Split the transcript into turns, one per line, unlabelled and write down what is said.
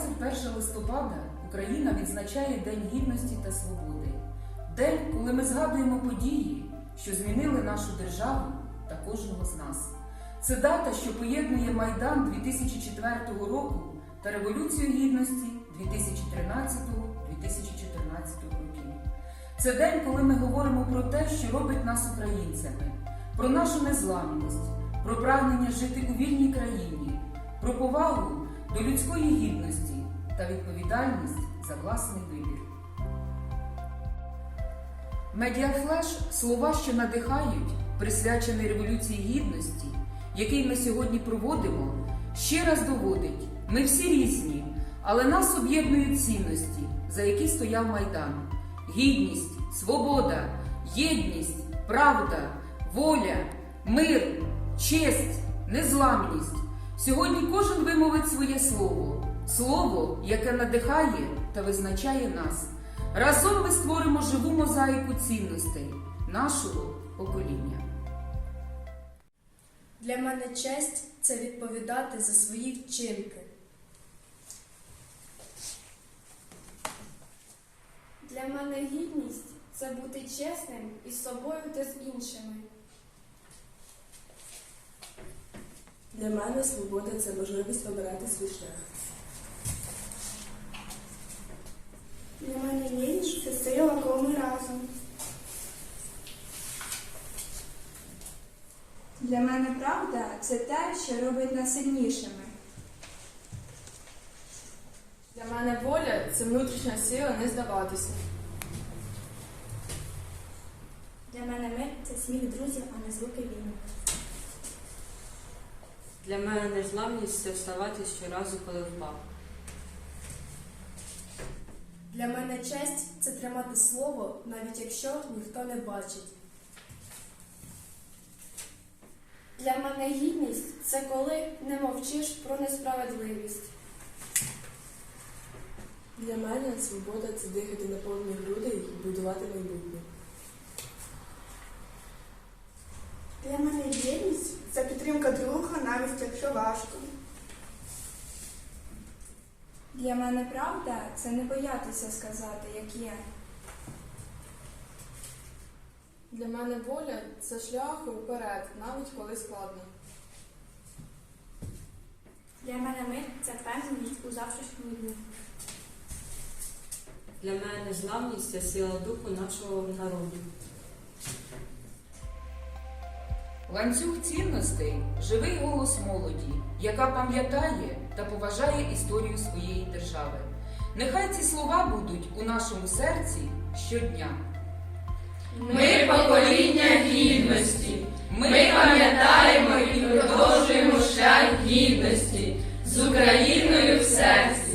21 листопада Україна відзначає День гідності та свободи. День, коли ми згадуємо події, що змінили нашу державу та кожного з нас. Це дата, що поєднує Майдан 2004 року та Революцію Гідності 2013-2014 років. Це день, коли ми говоримо про те, що робить нас українцями, про нашу незламність, про прагнення жити у вільній країні, про повагу до людської гідності та відповідальність за власний вибір. Медіафлеш слова, що надихають, присвячений Революції Гідності, який ми сьогодні проводимо, ще раз доводить, ми всі різні, але нас об'єднують цінності, за які стояв Майдан: гідність, свобода, єдність, правда, воля, мир, честь, незламність. Сьогодні кожен вимовить своє слово, слово, яке надихає та визначає нас. Разом ми створимо живу мозаїку цінностей нашого покоління.
Для мене честь це відповідати за свої вчинки.
Для мене гідність це бути чесним із собою та з іншими.
Для мене свобода це можливість обирати свій шлях.
Для мене єдність це сила, коли ми разом.
Для мене правда це те, що робить нас сильнішими.
Для мене воля це внутрішня сила не здаватися.
Для мене мир це сміх друзів, а не звуки війни.
Для мене незламність це вставати щоразу, коли впав.
Для мене честь це тримати слово, навіть якщо ніхто не бачить.
Для мене гідність це коли не мовчиш про несправедливість.
Для мене свобода це дихати на повні груди і будувати майбутнє.
Для мене це підтримка друга, навіть якщо важко.
Для мене правда це не боятися сказати, як є.
Для мене воля це шлях вперед, навіть коли складно.
Для мене мир це впевненість у завтрашньому дні.
Для мене незламність це сила духу нашого народу.
Ланцюг цінностей живий голос молоді, яка пам'ятає та поважає історію своєї держави. Нехай ці слова будуть у нашому серці щодня.
Ми покоління гідності. Ми пам'ятаємо і продовжуємо шлях гідності з Україною в серці.